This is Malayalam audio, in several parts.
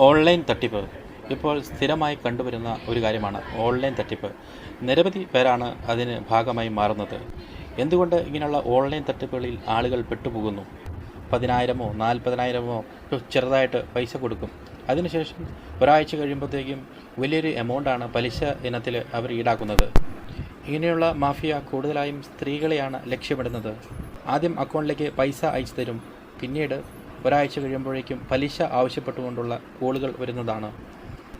ഓൺലൈൻ തട്ടിപ്പ്. ഇപ്പോൾ സ്ഥിരമായി കണ്ടുവരുന്ന ഒരു കാര്യമാണ് ഓൺലൈൻ തട്ടിപ്പ്. നിരവധി പേരാണ് അതിന് ഭാഗമായി മാറുന്നത്. എന്തുകൊണ്ട് ഇങ്ങനെയുള്ള ഓൺലൈൻ തട്ടിപ്പുകളിൽ ആളുകൾ പെട്ടുപോകുന്നു? പതിനായിരമോ നാൽപ്പതിനായിരമോ ചെറുതായിട്ട് പൈസ കൊടുക്കും. അതിനുശേഷം ഒരാഴ്ച കഴിയുമ്പോഴത്തേക്കും വലിയൊരു എമൗണ്ടാണ് പലിശ ഇനത്തിൽ അവർ ഈടാക്കുന്നത്. ഇങ്ങനെയുള്ള മാഫിയ കൂടുതലായും സ്ത്രീകളെയാണ് ലക്ഷ്യമിടുന്നത്. ആദ്യം അക്കൗണ്ടിലേക്ക് പൈസ അയച്ചു തരും. പിന്നീട് ഒരാഴ്ച കഴിയുമ്പോഴേക്കും പലിശ ആവശ്യപ്പെട്ടുകൊണ്ടുള്ള കോളുകൾ വരുന്നതാണ്.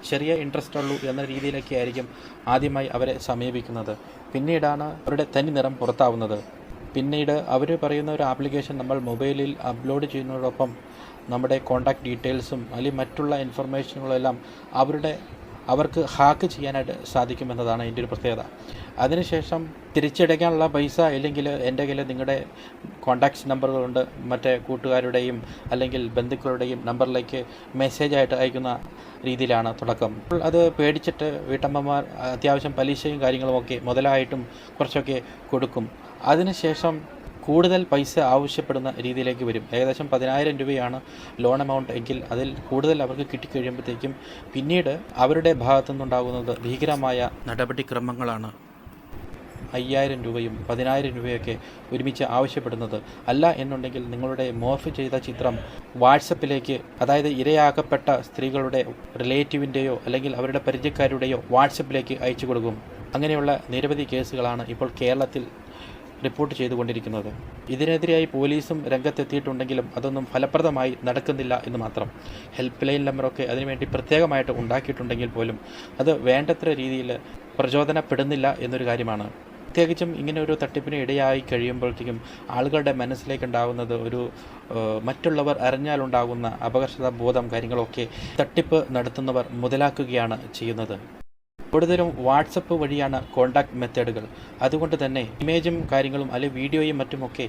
ചെറിയ ഇൻട്രസ്റ്റ് ഉള്ളൂ എന്ന രീതിയിലൊക്കെ ആയിരിക്കും ആദ്യമായി അവരെ സമീപിക്കുന്നത്. പിന്നീടാണ് അവരുടെ തനി നിറം പുറത്താവുന്നത്. പിന്നീട് അവർ പറയുന്ന ഒരു ആപ്ലിക്കേഷൻ നമ്മൾ മൊബൈലിൽ അപ്ലോഡ് ചെയ്യുന്നതോടൊപ്പം നമ്മുടെ കോൺടാക്ട് ഡീറ്റെയിൽസും അല്ലെങ്കിൽ മറ്റുള്ള ഇൻഫർമേഷനുകളെല്ലാം അവരുടെ അവർക്ക് ഹാക്ക് ചെയ്യാനായിട്ട് സാധിക്കുമെന്നതാണ് എന്റെ ഒരു പ്രത്യേകത. അതിനുശേഷം തിരിച്ചടയ്ക്കാനുള്ള പൈസ ഇല്ലെങ്കിൽ എന്റെ കയ്യിൽ നിങ്ങളുടെ കോൺടാക്ട്സ് നമ്പറുകളുണ്ട്. മറ്റേ കൂട്ടുകാരുടെയും അല്ലെങ്കിൽ ബന്ധുക്കളുടെയും നമ്പറിലേക്ക് മെസ്സേജായിട്ട് അയക്കുന്ന രീതിയിലാണ് തുടക്കം. അത് പേടിച്ചിട്ട് വീട്ടമ്മമാർ അത്യാവശ്യം പലിശയും കാര്യങ്ങളുമൊക്കെ മുതലായിട്ടും കുറച്ചൊക്കെ കൊടുക്കും. അതിനുശേഷം കൂടുതൽ പൈസ ആവശ്യപ്പെടുന്ന രീതിയിലേക്ക് വരും. ഏകദേശം പതിനായിരം രൂപയാണ് ലോൺ എമൗണ്ട് എങ്കിൽ അതിൽ കൂടുതൽ അവർക്ക് കിട്ടിക്കഴിയുമ്പോഴത്തേക്കും പിന്നീട് അവരുടെ ഭാഗത്തു നിന്നുണ്ടാകുന്നത് ഭീകരമായ നടപടിക്രമങ്ങളാണ്. അയ്യായിരം രൂപയും പതിനായിരം രൂപയൊക്കെ ഒരുമിച്ച് ആവശ്യപ്പെടുന്നത്. അല്ല എന്നുണ്ടെങ്കിൽ നിങ്ങളുടെ മോർഫ് ചെയ്ത ചിത്രം വാട്സപ്പിലേക്ക് അതായത് ഇരയാക്കപ്പെട്ട സ്ത്രീകളുടെ റിലേറ്റീവിന്റെയോ അല്ലെങ്കിൽ അവരുടെ പരിചയക്കാരുടെയോ വാട്സപ്പിലേക്ക് അയച്ചു കൊടുക്കും. അങ്ങനെയുള്ള നിരവധി കേസുകളാണ് ഇപ്പോൾ കേരളത്തിൽ റിപ്പോർട്ട് ചെയ്തുകൊണ്ടിരിക്കുന്നത്. ഇതിനെതിരായി പോലീസും രംഗത്തെത്തിയിട്ടുണ്ടെങ്കിലും അതൊന്നും ഫലപ്രദമായി നടക്കുന്നില്ല എന്ന് മാത്രം. ഹെൽപ്പ് ലൈൻ നമ്പറൊക്കെ അതിനുവേണ്ടി പ്രത്യേകമായിട്ട് ഉണ്ടാക്കിയിട്ടുണ്ടെങ്കിൽ പോലും അത് വേണ്ടത്ര രീതിയിൽ പ്രചോദനപ്പെടുന്നില്ല എന്നൊരു കാര്യമാണ്. പ്രത്യേകിച്ചും ഇങ്ങനെ ഒരു തട്ടിപ്പിന് ഇടയായി കഴിയുമ്പോഴത്തേക്കും ആളുകളുടെ മനസ്സിലേക്ക് ഉണ്ടാകുന്നത് ഒരു മറ്റുള്ളവർ അറിഞ്ഞാലുണ്ടാകുന്ന അപകർഷത ബോധം കാര്യങ്ങളൊക്കെ തട്ടിപ്പ് നടത്തുന്നവർ മുതലാക്കുകയാണ് ചെയ്യുന്നത്. കൂടുതലും വാട്സപ്പ് വഴിയാണ് കോണ്ടാക്ട് മെത്തേഡുകൾ. അതുകൊണ്ട് തന്നെ ഇമേജും കാര്യങ്ങളും അല്ലെങ്കിൽ വീഡിയോയും മറ്റുമൊക്കെ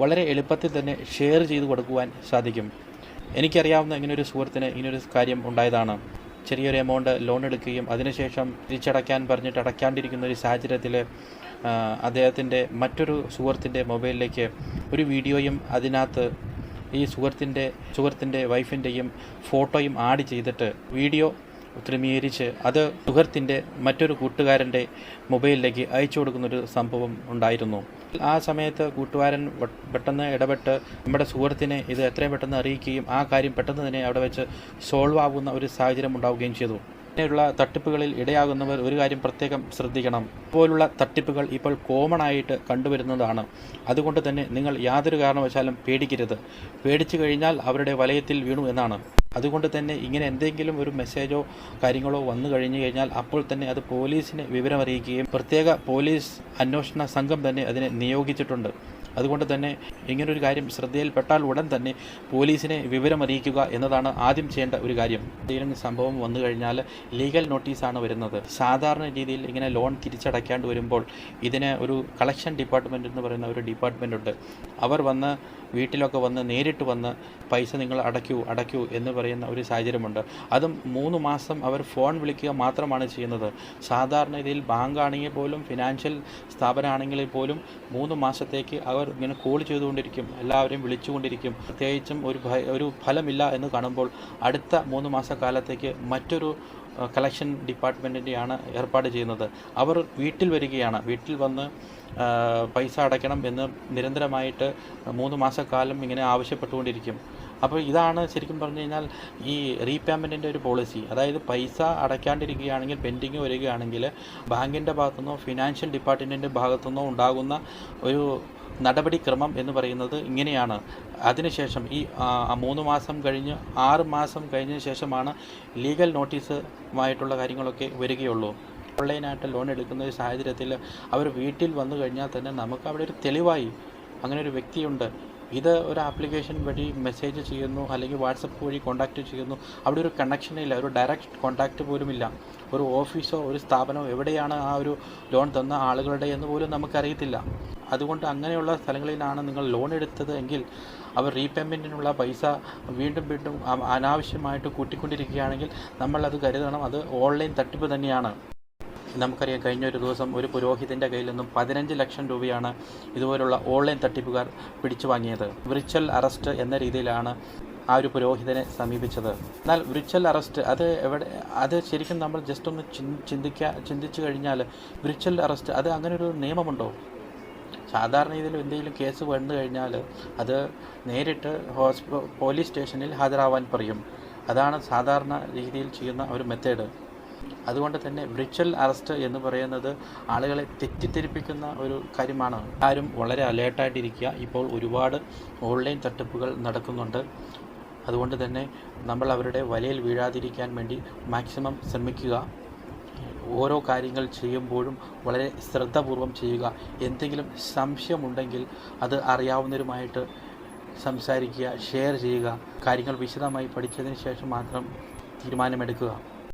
വളരെ എളുപ്പത്തിൽ തന്നെ ഷെയർ ചെയ്ത് കൊടുക്കുവാൻ സാധിക്കും. എനിക്കറിയാവുന്ന ഇങ്ങനൊരു സുഹൃത്തിന് ഇങ്ങനൊരു കാര്യം ഉണ്ടായതാണ്. ചെറിയൊരു എമൗണ്ട് ലോൺ എടുക്കുകയും അതിനുശേഷം തിരിച്ചടയ്ക്കാൻ പറഞ്ഞിട്ട് അടയ്ക്കാണ്ടിരിക്കുന്ന ഒരു സാഹചര്യത്തിൽ അദ്ദേഹത്തിന്റെ മറ്റൊരു സുഹൃത്തിന്റെ മൊബൈലിലേക്ക് ഒരു വീഡിയോയും അതിനകത്ത് ഈ സുഹൃത്തിന്റെ സുഹൃത്തിന്റെ വൈഫിന്റെയും ഫോട്ടോയും ആഡ് ചെയ്തിട്ട് വീഡിയോ ക്രമീകരിച്ച് അത് സുഹൃത്തിന്റെ മറ്റൊരു കൂട്ടുകാരന്റെ മൊബൈലിലേക്ക് അയച്ചു കൊടുക്കുന്നൊരു സംഭവം ഉണ്ടായിരുന്നു. ആ സമയത്ത് കൂട്ടുകാരൻ പെട്ടെന്ന് ഇടപെട്ട് നമ്മുടെ സുഹൃത്തിനെ ഇത് എത്രയും പെട്ടെന്ന് അറിയിക്കുകയും ആ കാര്യം പെട്ടെന്ന് തന്നെ അവിടെ വെച്ച് സോൾവ് ആകുന്ന ഒരു സാഹചര്യം ഉണ്ടാവുകയും ചെയ്തു. ഇങ്ങനെയുള്ള തട്ടിപ്പുകളിൽ ഇടയാകുന്നവർ ഒരു കാര്യം പ്രത്യേകം ശ്രദ്ധിക്കണം. ഇതുപോലുള്ള തട്ടിപ്പുകൾ ഇപ്പോൾ കോമൺ ആയിട്ട് കണ്ടുവരുന്നതാണ്. അതുകൊണ്ട് തന്നെ നിങ്ങൾ യാതൊരു കാരണവശാലും പേടിക്കരുത്. പേടിച്ചു കഴിഞ്ഞാൽ അവരുടെ വലയത്തിൽ വീണു എന്നാണ്. അതുകൊണ്ട് തന്നെ ഇങ്ങനെ എന്തെങ്കിലും ഒരു മെസ്സേജോ കാര്യങ്ങളോ വന്നു കഴിഞ്ഞു കഴിഞ്ഞാൽ അപ്പോൾ തന്നെ അത് പോലീസിനെ വിവരമറിയിക്കുകയും പ്രത്യേക പോലീസ് അന്വേഷണ സംഘം തന്നെ അതിനെ നിയോഗിച്ചിട്ടുണ്ട്. അതുകൊണ്ട് തന്നെ ഇങ്ങനൊരു കാര്യം ശ്രദ്ധയിൽപ്പെട്ടാൽ ഉടൻ തന്നെ പോലീസിനെ വിവരം അറിയിക്കുക എന്നതാണ് ആദ്യം ചെയ്യേണ്ട ഒരു കാര്യം. എന്തെങ്കിലും സംഭവം വന്നു കഴിഞ്ഞാൽ ലീഗൽ നോട്ടീസാണ് വരുന്നത്. സാധാരണ രീതിയിൽ ഇങ്ങനെ ലോൺ തിരിച്ചടയ്ക്കാണ്ട് വരുമ്പോൾ ഇതിന് ഒരു കളക്ഷൻ ഡിപ്പാർട്ട്മെന്റ് എന്ന് പറയുന്ന ഒരു ഡിപ്പാർട്ട്മെന്റ് ഉണ്ട്. അവർ വന്ന് വീട്ടിലൊക്കെ വന്ന് നേരിട്ട് വന്ന് പൈസ നിങ്ങൾ അടയ്ക്കൂ അടയ്ക്കൂ എന്ന് പറയുന്ന ഒരു സാഹചര്യമുണ്ട്. അതും മൂന്ന് മാസം അവർ ഫോൺ വിളിക്കുക മാത്രമാണ് ചെയ്യുന്നത്. സാധാരണ രീതിയിൽ ബാങ്കാണെങ്കിൽ പോലും ഫിനാൻഷ്യൽ സ്ഥാപനമാണെങ്കിൽ പോലും മൂന്ന് മാസത്തേക്ക് അവർ ഇങ്ങനെ കോൾ ചെയ്തുകൊണ്ടിരിക്കും എല്ലാവരെയും വിളിച്ചുകൊണ്ടിരിക്കും. പ്രത്യേകിച്ചും ഒരു ഒരു ഫലമില്ല എന്ന് കാണുമ്പോൾ അടുത്ത മൂന്ന് മാസക്കാലത്തേക്ക് മറ്റൊരു കളക്ഷൻ ഡിപ്പാർട്ട്മെന്റിന്റെയാണ് ഏർപ്പാട് ചെയ്യുന്നത്. അവർ വീട്ടിൽ വരികയാണ്. വീട്ടിൽ വന്ന് പൈസ അടയ്ക്കണം എന്ന് നിരന്തരമായിട്ട് മൂന്ന് മാസക്കാലം ഇങ്ങനെ ആവശ്യപ്പെട്ടുകൊണ്ടിരിക്കും. അപ്പോൾ ഇതാണ് ശരിക്കും പറഞ്ഞു കഴിഞ്ഞാൽ ഈ റീപേയ്മെന്റിന്റെ ഒരു പോളിസി അതായത് പൈസ അടയ്ക്കാണ്ടിരിക്കുകയാണെങ്കിൽ പെൻഡിങ് വരികയാണെങ്കിൽ ബാങ്കിന്റെ ഭാഗത്തുനിന്നോ ഫിനാൻഷ്യൽ ഡിപ്പാർട്ട്മെന്റിന്റെ ഭാഗത്തുനിന്നോ ഉണ്ടാകുന്ന ഒരു നടപടിക്രമം എന്ന് പറയുന്നത് ഇങ്ങനെയാണ്. അതിനുശേഷം ഈ മൂന്ന് മാസം കഴിഞ്ഞ് ആറ് മാസം കഴിഞ്ഞതിന് ശേഷമാണ് ലീഗൽ നോട്ടീസുമായിട്ടുള്ള കാര്യങ്ങളൊക്കെ വരികയുള്ളൂ. ഓൺലൈനായിട്ട് ലോൺ എടുക്കുന്ന ഒരു സാഹചര്യത്തിൽ അവർ വീട്ടിൽ വന്നു കഴിഞ്ഞാൽ തന്നെ നമുക്ക് അവിടെ ഒരു തെളിവായി അങ്ങനെ ഒരു വ്യക്തിയുണ്ട്. ഇത് ഒരു ആപ്ലിക്കേഷൻ വഴി മെസ്സേജ് ചെയ്യുന്നു അല്ലെങ്കിൽ വാട്സപ്പ് വഴി കോൺടാക്റ്റ് ചെയ്യുന്നു. അവിടെ ഒരു കണക്ഷനേ ഇല്ല ഒരു ഡയറക്റ്റ് കോൺടാക്റ്റ് പോലും ഇല്ല. ഒരു ഓഫീസോ ഒരു സ്ഥാപനമോ എവിടെയാണ് ആ ഒരു ലോൺ തന്ന ആളുകളുടെ എന്ന് പോലും നമുക്കറിയത്തില്ല. അതുകൊണ്ട് അങ്ങനെയുള്ള സ്ഥലങ്ങളിലാണ് നിങ്ങൾ ലോൺ എടുത്തത് എങ്കിൽ അവർ റീപേയ്മെന്റിനുള്ള പൈസ വീണ്ടും വീണ്ടും അനാവശ്യമായിട്ട് കൂട്ടിക്കൊണ്ടിരിക്കുകയാണെങ്കിൽ നമ്മളത് കരുതണം. അത് ഓൺലൈൻ തട്ടിപ്പ് തന്നെയാണ്. നമുക്കറിയാം കഴിഞ്ഞ ഒരു ദിവസം ഒരു പുരോഹിതന്റെ കയ്യിൽ നിന്നും പതിനഞ്ച് ലക്ഷം രൂപയാണ് ഇതുപോലുള്ള ഓൺലൈൻ തട്ടിപ്പുകാർ പിടിച്ചു വാങ്ങിയത്. വിർച്വൽ അറസ്റ്റ് എന്ന രീതിയിലാണ് ആ ഒരു പുരോഹിതനെ സമീപിച്ചത്. എന്നാൽ വിർച്വൽ അറസ്റ്റ് അത് എവിടെ അത് ശരിക്കും നമ്മൾ ജസ്റ്റ് ഒന്ന് ചിന്തിക്കുക ചിന്തിച്ചു കഴിഞ്ഞാൽ വിർച്വൽ അറസ്റ്റ് അത് അങ്ങനെ ഒരു നിയമമുണ്ടോ? സാധാരണ രീതിയിൽ എന്തെങ്കിലും കേസ് വന്നു കഴിഞ്ഞാൽ അത് നേരിട്ട് ഹോസ്പി പോലീസ് സ്റ്റേഷനിൽ ഹാജരാവാൻ പറയും. അതാണ് സാധാരണ രീതിയിൽ ചെയ്യുന്ന ഒരു മെത്തേഡ് അതുകൊണ്ട് തന്നെ വിർച്വൽ അറസ്റ്റ് എന്ന് പറയുന്നത് ആളുകളെ തെറ്റിദ്ധരിപ്പിക്കുന്ന ഒരു കാര്യമാണ്. ആരും വളരെ അലേർട്ടായിട്ടിരിക്കുക ഇപ്പോൾ ഒരുപാട് ഓൺലൈൻ തട്ടിപ്പുകൾ നടക്കുന്നുണ്ട്. അതുകൊണ്ട് തന്നെ നമ്മൾ അവരുടെ വലയിൽ വീഴാതിരിക്കാൻ വേണ്ടി മാക്സിമം ശ്രമിക്കുക. ഓരോ കാര്യങ്ങൾ ചെയ്യുമ്പോഴും വളരെ ശ്രദ്ധാപൂർവം ചെയ്യുക. എന്തെങ്കിലും സംശയമുണ്ടെങ്കിൽ അത് അറിയാവുന്നവരുമായിട്ട് സംസാരിക്കുക ഷെയർ ചെയ്യുക കാര്യങ്ങൾ വിശദമായി പഠിച്ചതിന് ശേഷം മാത്രം തീരുമാനമെടുക്കുക.